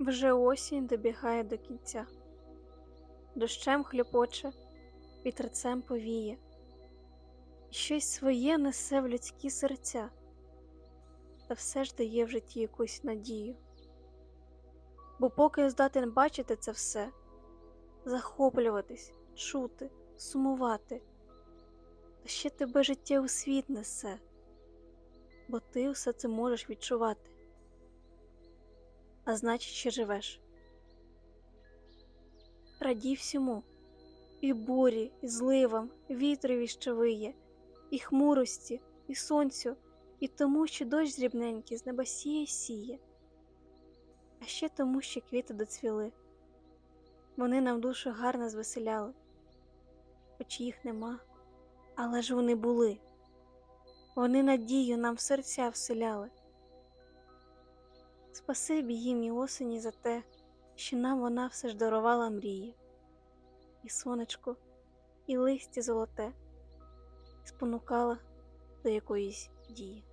Вже осінь добігає до кінця, дощем хлюпоче, вітерцем повіє, щось своє несе в людські серця, та все ж дає в житті якусь надію. Бо поки здатен бачити це все, захоплюватись, чути, сумувати, та ще тебе життя у світ несе, бо ти все це можеш відчувати а значить, ще живеш. Радій всьому, і бурі, і зливам, вітрові, що виє, і хмурості, і сонцю, і тому, що дощ дрібненький з неба сіє сіє, а ще тому, що квіти доцвіли. Вони нам душу гарно звеселяли, хоч їх нема, але ж вони були. Вони надію нам в серця вселяли. Спасибі їм і осені за те, що нам вона все ж дарувала мрії, і сонечко, і листя золоте, спонукала до якоїсь дії.